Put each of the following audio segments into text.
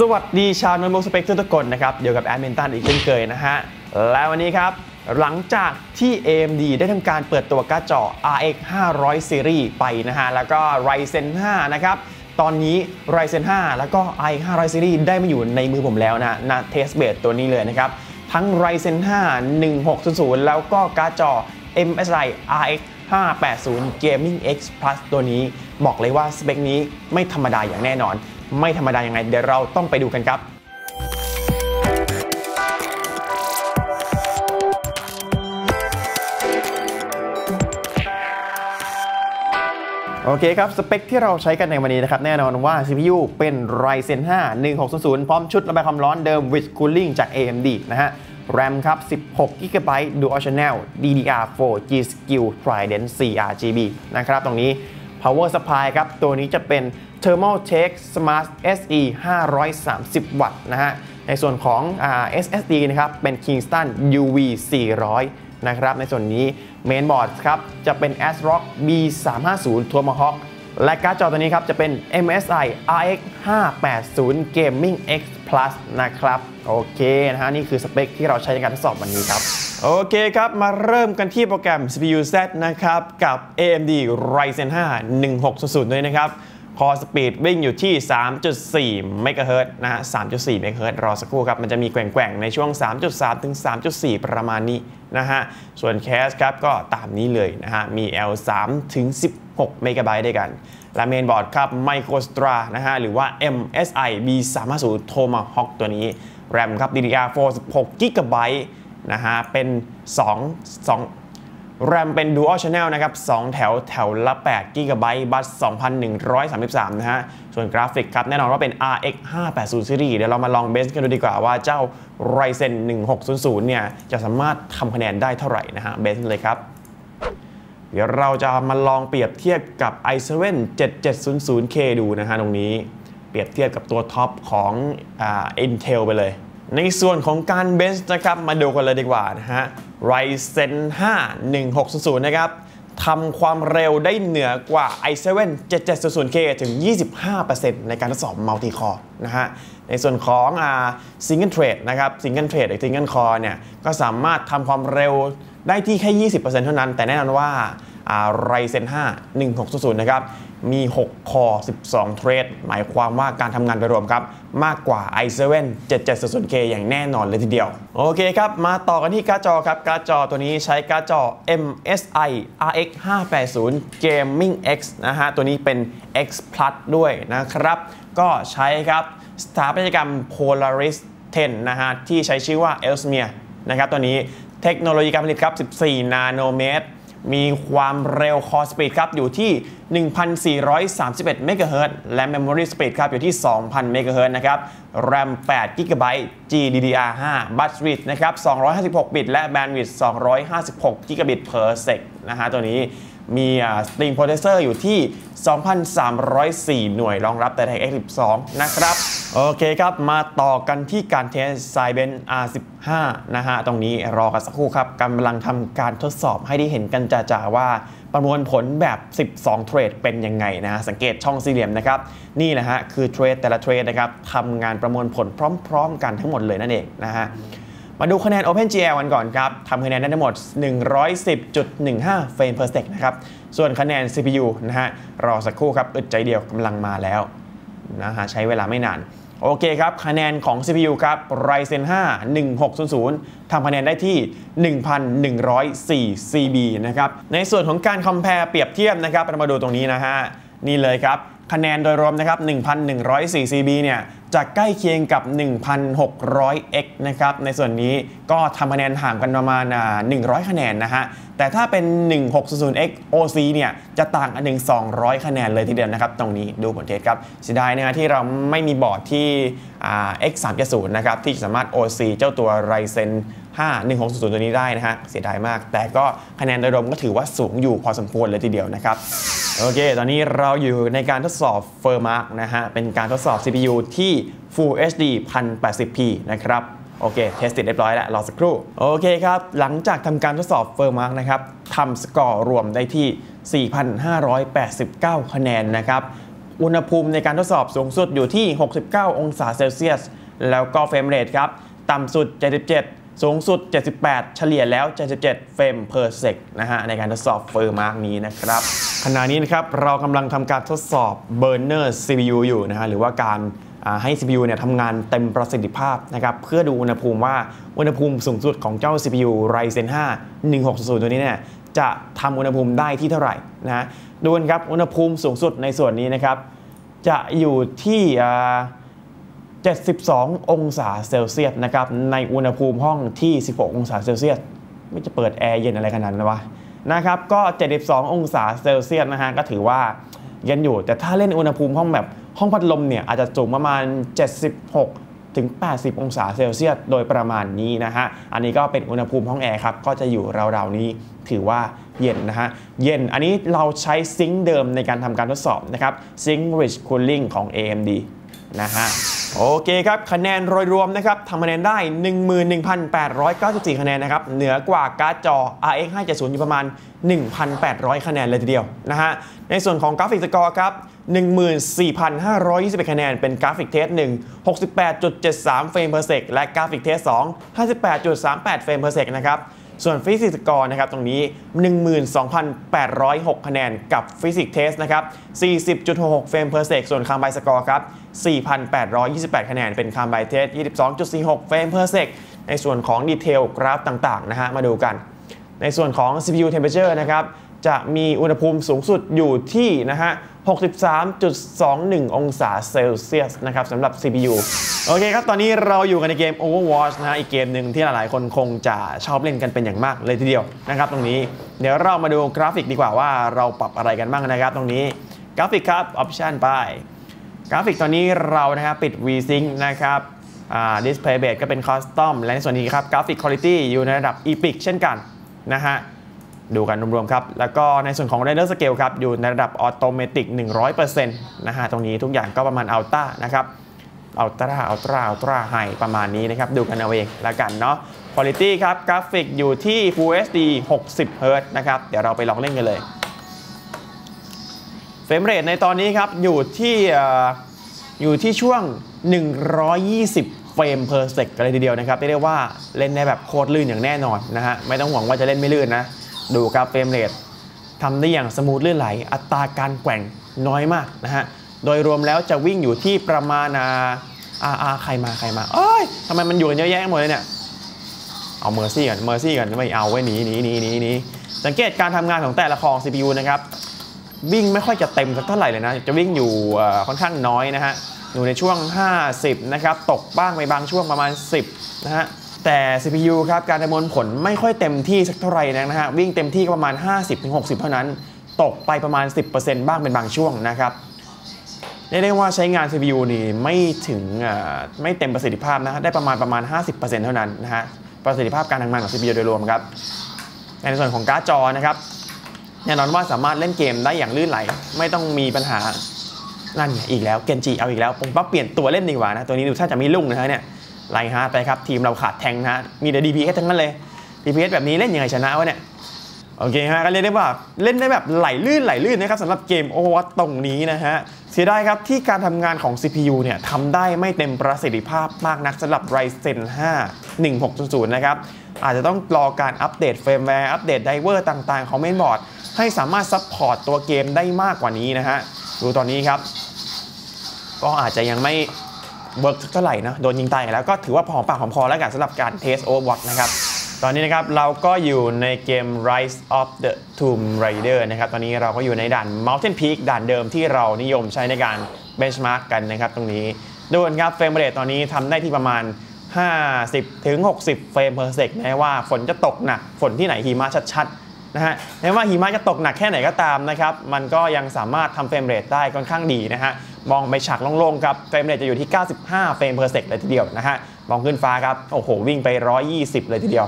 สวัสดีชาวโน t บุ๊กสเปกทุกคนนะครับ เดี๋ยวกับแอดมินตันอีกเช่นเคยนะฮะ และวันนี้ครับ หลังจากที่ AMD ได้ทำการเปิดตัวการ์ดจอ RX 500 Series ไปนะฮะ แล้วก็ Ryzen 5 นะครับ ตอนนี้ Ryzen 5 แล้วก็ RX 500 Series ได้มาอยู่ในมือผมแล้วนะนะเทสเบดตัวนี้เลยนะครับ ทั้ง Ryzen 5 1600 แล้วก็การ์ดจอ MSI RX 580 Gaming X Plus ตัวนี้บอกเลยว่าสเปคนี้ไม่ธรรมดาอย่างแน่นอน ไม่ธรรมดายังไง เดี๋ยวเราต้องไปดูกันครับโอเคครับ สเปคที่เราใช้กันในวันนี้นะครับ แน่นอนว่า CPU เป็น Ryzen 5 1600 พร้อมชุดระบายความร้อนเดิม with cooling จาก AMD นะฮะ RAM ครับ 16 GB Dual Channel DDR4 G Skill Trident CRGB นะครับ ตรงนี้ Power Supply ครับ ตัวนี้จะเป็น Thermaltake Smart SE 530 วัตต์นะฮะ ในส่วนของอ่า SSD นะครับ เป็น Kingston UV 400 นะครับ ในส่วนนี้ Mainboard ครับ จะเป็น ASRock B350 Tomahawk และการ์ดจอตัวนี้ครับ จะเป็น MSI RX 580 Gaming X Plus นะครับ โอเคนะฮะ นี่คือสเปคที่เราใช้ในการทดสอบวันนี้ครับ โอเคครับ มาเริ่มกันที่โปรแกรม CPU Z นะครับ กับ AMD Ryzen 5 1600ด้วยนะครับ คอสปีดวิ่งอยู่ที่ 3.4เมกะเฮิรตนะ3.4เมกะเฮิรตรอสักครู่ครับ มันจะมีแกว่งๆ ในช่วง 3.3 ถึง 3.4 ประมาณนี้นะฮะ ส่วนแคสครับก็ตามนี้เลยนะฮะ มี L3 ถึง 16เมกะไบต์ด้วยกัน และเมนบอร์ดครับ Microstra นะฮะ หรือว่า MSI B350 Tomahawk ตัวนี้ RAM ครับ DDR4 16 GB นะฮะเป็น2 2 RAM เป็น Dual Channel นะครับ 2 แถวแถวละ8 GB บัส2,133 นะฮะ ส่วนกราฟิกครับแน่นอนว่าเป็น RX 580 Series เดี๋ยวเรามาลองเบสกันดูดีกว่าว่าเจ้า Ryzen 1600 เนี่ย จะสามารถทำคะแนนได้เท่าไหร่นะฮะเบสเลยครับเดี๋ยวเราจะมาลองเปรียบเทียบกับ i7 7700K ดูนะฮะตรงนี้ เปรียบเทียบกับตัวท็อปของอ่า Intel ไปเลย ในส่วนของการเบนช์นะครับมาดูกันเลยดีกว่านะฮะ Ryzen 5 1600 นะครับทำความเร็วได้เหนือกว่า i7 7700K ถึง 25%ในการทดสอบ Multi Core นะฮะ ในส่วนของอา Single Thread นะครับ Single Thread หรือ Single Core เนี่ย ก็สามารถทำความเร็วได้ที่แค่ 20%เท่านั้น แต่แน่นอนว่าอ่า Ryzen 5 1600 นะครับ มี 6 คอ 12 เทรด หมายความว่าการทำงานโดยรวมครับ มากกว่า i7 7700K อย่างแน่นอนเลยทีเดียว โอเคครับ มาต่อกันที่การ์ดจอครับ การ์ดจอตัวนี้ใช้การ์ดจอ MSI RX 580 Gaming X นะฮะ ตัวนี้เป็น X Plus ด้วยนะครับ ก็ใช้ครับสถาปัตยกรรม Polaris 10 นะฮะ ที่ใช้ชื่อว่า Elsmere นะครับ ตัวนี้เทคโนโลยีการผลิตครับ 14 นาโนเมตร มีความเร็วคอสปีดครับ อยู่ที่ 1,431เมกะเฮิรตซ์และ Memory Speed ครับ อยู่ที่ 2,000เมกะเฮิรตซ์นะครับ RAM 8 GB GDDR5 Bus Rate นะครับ 256 บิต และ Bandwidth 256 Gigabit per sec นะฮะ ตัวนี้ มีอ่า Stream Processor อยู่ที่ 2,304 หน่วยรองรับแต่ X12 นะครับ โอเคครับ มาต่อกันที่การเทส s i b e n R15 นะฮะ ตรงนี้รอกันสักครู่ครับกำลังทำการทดสอบให้ได้เห็นกันจ่าๆว่าประมวลผลแบบ 12 เทรดเป็นยังไงนะฮะ สังเกตช่องสี่เหลี่ยมนะครับ นี่แหละฮะ คือเทรดแต่ละเทรดนะครับทำงานประมวลผลพร้อม ๆ กันทั้งหมดเลยนั่นเองนะฮะ มาดูคะแนน OpenGL กันก่อนครับทำคะแนนได้ทั้งหมด 110.15 เฟรม per sec นะครับ ส่วนคะแนน CPU นะฮะ รอสักครู่ครับ อึดใจเดียวกำลังมาแล้วนะฮะใช้เวลาไม่นาน โอเคครับ คะแนนของ CPU ครับ Ryzen 5 1600 ทำคะแนนได้ที่ 1,104 CB นะครับ ในส่วนของการ compare เปรียบเทียบนะครับเรามาดูตรงนี้นะฮะ นี่เลยครับ คะแนนโดยรวมนะครับ 1,104 CB เนี่ย จะใกล้เคียงกับ 1,600X นะครับ ในส่วนนี้ก็ทำคะแนนห่างกันประมาณ100 คะแนนนะฮะ แต่ถ้าเป็น 1600X OC เนี่ย จะต่างกันถึง200 คะแนนเลยทีเดียวนะครับ ตรงนี้ดูผลเทสครับเสียดายนะฮะที่เราไม่มีบอร์ดที่ X 3 7 0นะครับ ที่จะสามารถ OC เจ้าตัว Ryzen 5 1600 ตัวนี้ได้นะฮะ เสียดายมาก แต่ก็คะแนนโดยรวมก็ถือว่าสูงอยู่พอสมควรเลยทีเดียวนะครับโอเค ตอนนี้เราอยู่ในการทดสอบ f i r m a r k นะฮะ เป็นการทดสอบ CPU ที่ Full HD 1080p นะครับโอเค เทสติดเรียบร้อยแล้ว รอสักครู่ โอเคครับ หลังจากทำการทดสอบ f i r m a r k นะครับทำสกอร์รวมได้ที่ 4,589 คะแนนนะครับ อุณหภูมิในการทดสอบสูงสุดอยู่ที่ 69 องศาเซลเซียส แล้วก็เฟรมเรทครับ ต่ำสุด 77 สูงสุด 78 เฉลี่ยแล้ว 77 เฟรมเพอร์เซกนะฮะ ในการทดสอบเฟอร์มาร์กนี้นะครับ ขณะนี้นะครับ เรากำลังทำการทดสอบ Burner CPU อยู่นะฮะ หรือว่าการ ให้ CPU เนี่ยทำงานเต็มประสิทธิภาพนะครับเพื่อดูอุณหภูมิว่าอุณหภูมิสูงสุดของเจ้า CPU Ryzen 5 1600ตัวนี้เนี่ยจะทำอุณหภูมิได้ที่เท่าไหร่นะดูกันครับอุณหภูมิสูงสุดในส่วนนี้นะครับจะอยู่ที่ 72 องศาเซลเซียสนะครับในอุณหภูมิห้องที่ 16 องศาเซลเซียสไม่จะเปิดแอร์เย็นอะไรขนาดนั้นวะนะครับก็ 72 องศาเซลเซียสนะฮะก็ถือว่าเย็นอยู่แต่ถ้าเล่นอุณหภูมิห้องแบบ ห้องพัดลมเนี่ยอาจจะสูงประมาณ 76 ถึง 80 องศาเซลเซียสโดยประมาณนี้นะฮะ อันนี้ก็เป็นอุณหภูมิห้องแอร์ครับ ก็จะอยู่ราวๆนี้ถือว่าเย็นนะฮะ เย็น อันนี้เราใช้ซิงค์เดิมในการทำการทดสอบนะครับ ซิงค์ Rich Cooling ของ AMD นะฮะโอเคครับ คะแนนโดยรวมนะครับทำคะแนนได้ 11,894 คะแนนนะครับ เหนือกว่าการ์ดจอ RX 570 อยู่ประมาณ 1,800 คะแนนเลยทีเดียวนะฮะ ในส่วนของกราฟิกสกอร์ครับ 14,521 คะแนน เป็นกราฟิกเทส 1 68.73 เฟรมเพอร์เซกและกราฟิกเทส 2 58.38 เฟรมเพอร์เซกนะครับ ส่วนฟิสิกส์กอร์นะครับตรงนี้ 12,806 คะแนนกับฟิสิกส์เทสนะครับ 40.66 เฟรมเพอร์เซกส่วนคาร์บสกอร์ครับ 4,828 คะแนนเป็นคาร์บายเทส 22.46 เฟรมเพอร์เซกในส่วนของดีเทลกราฟต่างๆนะฮะมาดูกัน ในส่วนของ CPU temperature นะครับจะมีอุณหภูมิสูงสุดอยู่ที่นะฮะ 63.21 องศาเซลเซียสนะครับสำหรับ CPU โอเคครับ ตอนนี้เราอยู่กันในเกม Overwatch นะฮะอีกเกมหนึ่งที่หลายๆ คนคงจะชอบเล่นกันเป็นอย่างมากเลยทีเดียวนะครับตรงนี้ เดี๋ยวเรามาดูกราฟิกดีกว่าว่าเราปรับอะไรกันบ้างนะครับตรงนี้กราฟิกครับ ออปชันไป กราฟิกตอนนี้เรานะครับปิด VSync นะครับอ่า Display Base ก็เป็น Custom และในส่วนนี้ครับกราฟิก Quality อยู่ในระดับ Epic เช่นกันนะฮะ ดูกันรวมๆครับ แล้วก็ในส่วนของ Render Scale ครับ อยู่ในระดับ Automatic 100%นะฮะ ตรงนี้ทุกอย่างก็ประมาณ Ultra นะครับ Ultra Ultra Ultra High ประมาณนี้นะครับ ดูกันเอาเองแล้วกันเนาะ Quality ครับ กราฟิกอยู่ที่ Full HD 60 Hz นะครับ เดี๋ยวเราไปลองเล่นกันเลย เฟรมเรทในตอนนี้ครับ อยู่ที่อยู่ที่ช่วง 120 เฟรมเพอร์เซกกันเลยทีเดียวนะครับเรียกว่าเล่นได้แบบโคตรลื่นอย่างแน่นอนนะฮะ ไม่ต้องหวังว่าจะเล่นไม่ลื่นนะ ดูครับเฟรมเรททำได้อย่างสมูทลื่นไหล อัตราการแกว่งน้อยมากนะฮะ โดยรวมแล้วจะวิ่งอยู่ที่ประมาณอาอาใครมาใครมาเอ้ยทำไมมันอยู่กันเยอะแยะหมดเลยเนี่ย เอาเมอร์ซี่กันเมอร์ซี่กันไม่เอาไว้หนีหนีหนีหนีหนีสังเกตการทำงานของแต่ละคอง CPU นะครับ วิ่งไม่ค่อยจะเต็มสักเท่าไหร่เลยนะ จะวิ่งอยู่ค่อนข้างน้อยนะฮะอยู่ในช่วง 50 นะครับ ตกบ้างไปบางช่วงประมาณ 10 นะฮะ แต่ CPU ครับการประมวลผลไม่ค่อยเต็มที่สักเท่าไหร่นะฮะวิ่งเต็มที่ประมาณ 50-60 เท่านั้น ตกไปประมาณ 10%บ้างเป็นบางช่วงนะครับเรียกได้ว่าใช้งาน CPU นี่ไม่ถึงไม่เต็มประสิทธิภาพนะได้ประมาณประมาณ 50%เท่านั้นนะฮะประสิทธิภาพการทำงานของ CPU โดยรวมครับในส่วนของการ์ดจอนะครับแน่นอนว่าสามารถเล่นเกมได้อย่างลื่นไหล ไม่ต้องมีปัญหานั่นอีกแล้วเกนจิเอาอีกแล้วผมปั๊บเปลี่ยนตัวเล่นดีกว่านะตัวนี้ดูถ้าจะไม่ลุ่งนะฮะเนี่ย ไล่ฮาร์ดไปครับ ทีมเราขาดแทงนะฮะมีแต่ DPS ทั้งนั้นเลย DPS แบบนี้เล่นยังไงชนะวะเนี่ย โอเคฮะก็เรียกได้ว่าเล่นได้แบบไหลลื่นไหลลื่นนะครับสำหรับเกมโอวัตตรงนี้นะฮะ เสียดายครับที่การทำงานของ CPU เนี่ยทำได้ไม่เต็มประสิทธิภาพมากนักสำหรับ Ryzen 5 1600 นะครับอาจจะต้องรอการอัปเดตเฟรมแวร์ อัปเดตไดเวอร์ต่างๆ ของเมนบอร์ด ให้สามารถซัพพอร์ตตัวเกมได้มากกว่านี้นะฮะ ดูตอนนี้ครับ ก็อาจจะยังไม่ เวิร์กเท่าไหร่นะโดนยิงตายแล้วก็ถือว่าพอปากหอมคอแล้วกันสำหรับการเทสโอเวอร์วอตนะครับตอนนี้นะครับเราก็อยู่ในเกม Rise of the Tomb Raider นะครับตอนนี้เราก็อยู่ในด่าน Mountain Peak ด่านเดิมที่เรานิยมใช้ในการ benchmark กันนะครับตรงนี้ดูนครับเฟรมเรทตอนนี้ทำได้ที่ประมาณ 50ถึง60 เฟรมเพอร์เซกแม้ว่าฝนจะตกหนักฝนที่ไหนหิมะชัดๆนะฮะแม้ว่าหิมะจะตกหนักแค่ไหนก็ตามนะครับมันก็ยังสามารถทำเฟรมเรทได้ค่อนข้างดีนะฮะ มองไปฉากโล่งๆครับเฟรมเรทจะอยู่ที่ 95 เฟรมเพอร์เซกเลยทีเดียวนะฮะมองขึ้นฟ้าครับโอ้โหวิ่งไป 120 เลยทีเดียว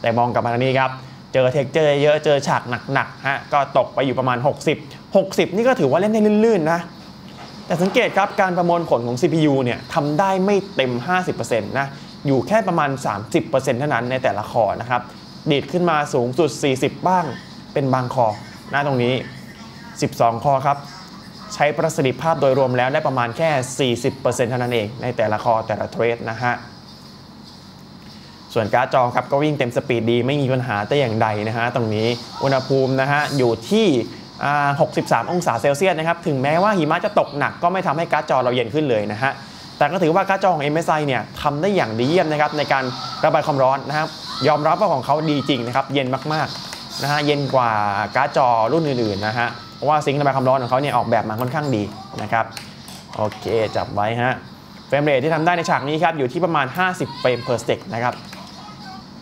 แต่มองกลับมาทางนี้ครับเจอเทคเจอเยอะเจอฉากหนักๆฮะก็ตกไปอยู่ประมาณ 60 60 นี่ก็ถือว่าเล่นได้ลื่นๆนะแต่สังเกตครับการประมวลผลของ CPU เนี่ยทำได้ไม่เต็ม 50%นะอยู่แค่ประมาณ 30%เท่านั้นในแต่ละคอนะครับดีดขึ้นมาสูงสุด 40 บ้างเป็นบางคอหน้าตรงนี้ 12 คอครับ ช้ประสิทธิภาพโดยรวมแล้วได้ประมาณแค่ 40%เท่านั้นเองในแต่ละคอแต่ละเทรดนะฮะส่วนการ์ดจอครับก็วิ่งเต็มสปีดดีไม่มีปัญหาแต่อย่างใดนะฮะตรงนี้อุณหภูมินะฮะอยู่ที่ 63 องศาเซลเซียสนะครับถึงแม้ว่าหิมะจะตกหนักก็ไม่ทำให้การ์ดจอเราเย็นขึ้นเลยนะฮะแต่ก็ถือว่าการ์ดจอของ MSI เนี่ยทำได้อย่างดีเยี่ยมนะครับในการระบายความร้อนนะครับยอมรับว่าของเขาดีจริงนะครับเย็นมากๆนะฮะเย็นกว่าการ์ดจอรุ่นอื่นๆนะฮะ เพราะว่าซิงค์ระบายความร้อนของเขาเนี่ยออกแบบมาค่อนข้างดีนะครับโอเคจับไว้ฮะเฟรมเรทที่ทำได้ในฉากนี้ครับอยู่ที่ประมาณ 50 เฟรม per sec นะครับ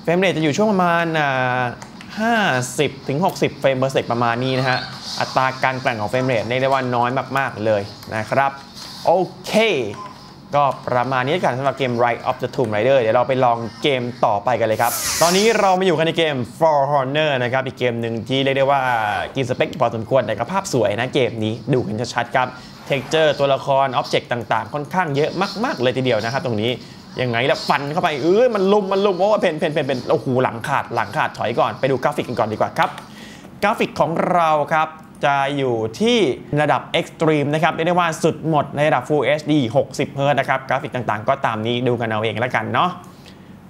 เฟรมเรทจะอยู่ช่วงประมาณ50ถึง60 เฟรม per sec ประมาณนี้นะฮะอัตราการแกร่งของเฟรมเรทเรียกได้ว่าน้อยมากๆเลยนะครับโอเค ก็ประมาณนี้กันสำหรับเกม Rise of the Tomb Raider เดี๋ยวเราไปลองเกมต่อไปกันเลยครับ ตอนนี้เรามาอยู่กันในเกม For Honor นะครับ อีกเกมหนึ่งที่เรียกได้ว่ากินสเปคพอสมควรแต่ก็ภาพสวยนะเกมนี้ดูกันชัดๆครับเท็กเจอร์ตัวละครอ็อบเจกต์ต่างๆ ค่อนข้างเยอะมาก ๆ เลยทีเดียวนะครับ ตรงนี้ยังไงแล้วฟันเข้าไปเออมันลุมมันลุมโอ้เพนเพนเพนเพนโอ้โหหลังขาดหลังขาดถอยก่อนไปดูกราฟิกกันก่อนดีกว่าครับกราฟิกของเราครับ จะอยู่ที่ระดับ Extreme นะครับเรียกได้ว่าสุดหมดในระดับ Full HD 60 Hz นะครับ กราฟิกต่างๆ ก็ตามนี้ดูกันเอาเองแล้วกันเนาะ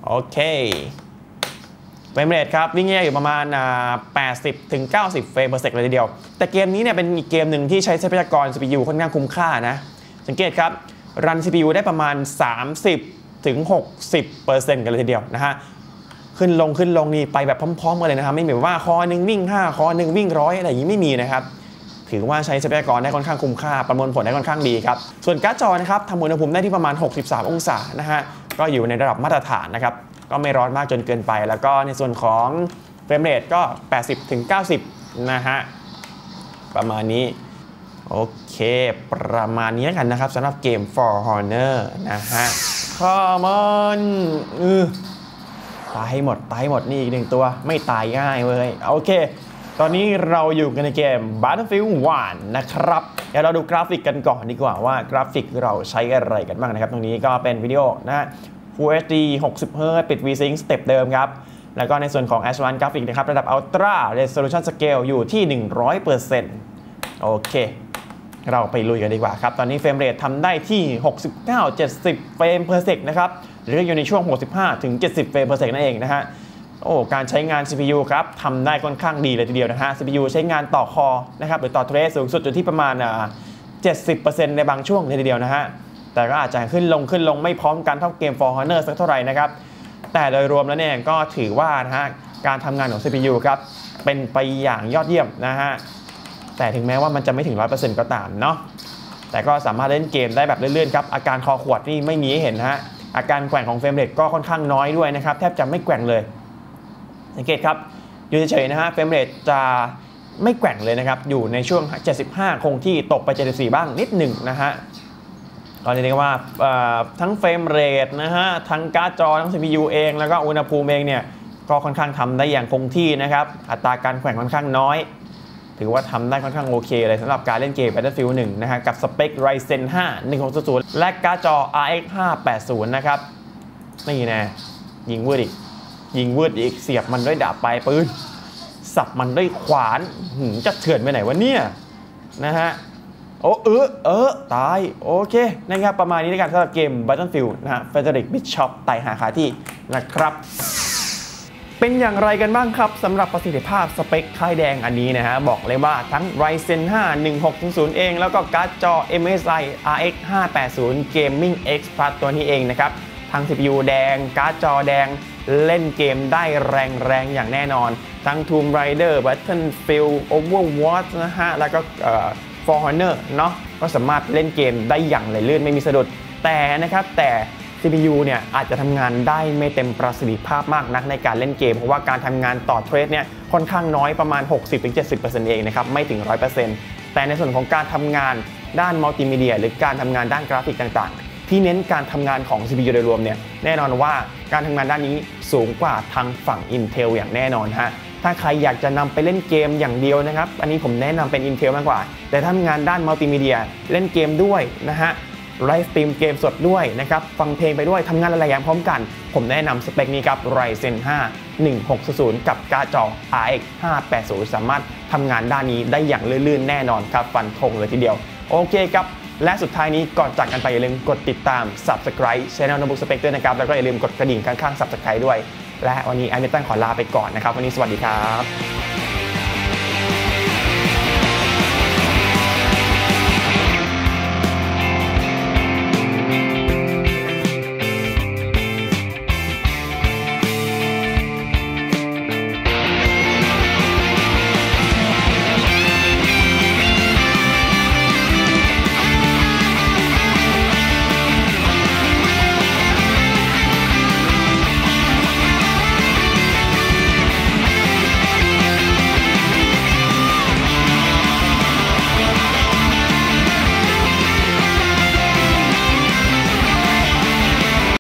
โอเคเฟรมเรทครับ วิ่งอยู่ประมาณ 80 ถึง 90 เฟรม per sec เลยทีเดียว แต่เกมนี้เนี่ยเป็นอีกเกมหนึ่งที่ใช้ทรัพยากร CPU ค่อนข้างคุ้มค่านะ สังเกตครับ รัน CPU ได้ประมาณ 30 ถึง 60%กันเลยทีเดียวนะฮะ ขึ้นลงขึ้นลงนี่ไปแบบพร้อมๆกันเลยนะครับ ไม่เหมือนว่าคอหนึ่งวิ่ง 5 คอหนึ่งวิ่งร้อยอะไรอย่างนี้ไม่มีนะครับถือว่าใช้ทรัพยากรได้ค่อนข้างคุ้มค่า ประมวลผลได้ค่อนข้างดีครับ ส่วนการ์ดจอนะครับทำอุณหภูมิได้ที่ประมาณ 63 องศานะฮะ ก็อยู่ในระดับมาตรฐานนะครับ ก็ไม่ร้อนมากจนเกินไป แล้วก็ในส่วนของเฟรมเรทก็ 80 ถึง 90 นะฮะ ประมาณนี้ โอเค ประมาณนี้กันนะครับสำหรับเกม For Honor นะฮะ Come on อือ ตายให้หมดตายหหมดนี่อีกหนึ่งตัวไม่ตายง่ายเว้ยโอเค ตอนนี้เราอยู่กันในเกม Battlefield 1นะครับ เดี๋ยวเราดูกราฟิกกันก่อนดีกว่าว่ากราฟิกเราใช้อะไรกันบ้างนะครับ ตรงนี้ก็เป็นวิดีโอนะ Full HD 60 Hz ปิด VSync สเต็ปเดิมครับ แล้วก็ในส่วนของ Advanced Graphics นะครับ ระดับ Ultra Resolution Scale อยู่ที่ 100%โอเค เราไปลุยกันดีกว่าครับ ตอนนี้เฟรมเรททำได้ที่ 69-70 เฟรม per sec นะครับ หรืออยู่ในช่วง 65ถึง70เฟรม per sec นั่นเองนะฮะโอ้การใช้งาน CPU ครับทำได้ค่อนข้างดีเลยทีเดียวนะฮะ CPU ใช้งานต่อคอนะครับหรือต่อเทรสสูงสุดอยู่ที่ประมาณอ่า70%ในบางช่วงเลยทีเดียวนะฮะ แต่ก็อาจจะขึ้นลงขึ้นลงไม่พร้อมกันเท่าเกม For Honor สักเท่าไหร่นะครับ แต่โดยรวมแล้วเนี่ยก็ถือว่านะฮะการทำงานของ CPU ครับเป็นไปอย่างยอดเยี่ยมนะฮะ แต่ถึงแม้ว่ามันจะไม่ถึง 100%ก็ตามเนาะแต่ก็สามารถเล่นเกมได้แบบเลื่อนๆครับอาการคอขวดนี่ไม่มีให้เห็นฮะ อาการแกว่งของเฟรมเรทก็ค่อนข้างน้อยด้วยนะครับ แทบจะไม่แกว่งเลย สังเกตครับ อยู่เฉยๆนะฮะเฟรมเรทจะไม่แกว่งเลยนะครับ อยู่ในช่วง 75 คงที่ตกไป 74 บ้างนิดหนึ่งนะฮะก็เรียกว่าทั้งเฟรมเรทนะฮะ ทั้งการ์ดจอ ทั้ง CPU เอง แล้วก็อุณหภูมิเองเนี่ย ก็ค่อนข้างทำได้อย่างคงที่นะครับ อัตราการแกว่งค่อนข้างน้อย ถือว่าทำได้ค่อนข้างโอเคเลยสำหรับการเล่นเกม Battlefield 1 นะฮะกับสเปค Ryzen 5 1600 และการ์ดจอ RX 580 นะครับ นี่แน่ยิงวืดอีก ยิงวืดอีกเสียบมันด้วยดาบปลายปืน สับมันด้วยขวานหืมจะเถื่อนไปไหนวะเนี่ย นะฮะโอ้เออเออ ตาย โอเค นะครับ ประมาณนี้ในการสำหรับเกม Battlefield นะฮะ Frederick Bishop ไต่หาคาที่นะครับ เป็นอย่างไรกันบ้างครับสำหรับประสิทธิภาพสเปคค่ายแดงอันนี้นะฮะ บอกเลยว่าทั้ง Ryzen 5 1600 เอง แล้วก็การ์ดจอ MSI RX 580 Gaming X Plus ตัวนี้เองนะครับทั้ง CPU แดง การ์ดจอแดงเล่นเกมได้แรงๆ อย่างแน่นอน ทั้ง Tomb Raider Battlefield Overwatch นะฮะ แล้วก็เอ่อ For Honor เนาะก็สามารถเล่นเกมได้อย่างไหลลื่นไม่มีสะดุดแต่นะครับแต่ CPU เนี่ยอาจจะทำงานได้ไม่เต็มประสิทธิภาพมากนักในการเล่นเกม เพราะว่าการทำงานต่อเทรดเนี่ยค่อนข้างน้อยประมาณ 60-70%เองนะครับไม่ถึง 100%แต่ในส่วนของการทำงานด้านมัลติมีเดีย หรือการทำงานด้านกราฟิกต่างๆ ที่เน้นการทำงานของ CPU โดยรวมเนี่ยแน่นอนว่าการทำงานด้านนี้สูงกว่าทางฝั่ง Intel อย่างแน่นอนฮะถ้าใครอยากจะนำไปเล่นเกมอย่างเดียวนะครับ อันนี้ผมแนะนำเป็น Intel มากกว่า แต่ถ้าทำงานด้านมัลติมีเดียเล่นเกมด้วยนะฮะ ไลฟ์สตรีมเกมสดด้วยนะครับ ฟังเพลงไปด้วยทำงานหลายๆอย่างพร้อมกัน ผมแนะนำสเปคนี้ครับ Ryzen 5 1600 กับการ์ดจอ RX 580 สามารถทำงานด้านนี้ได้อย่างลื่นๆ แน่นอนครับ ฟันธงเลยทีเดียว โอเคครับ และสุดท้ายนี้ก่อนจากกันไปอย่าลืมกดติดตาม subscribe channel Notebook Spec ด้วยนะครับ แล้วก็อย่าลืมกดกระดิ่งข้างๆ subscribe ด้วย และวันนี้แอมิตันขอลาไปก่อนนะครับ วันนี้สวัสดีครับ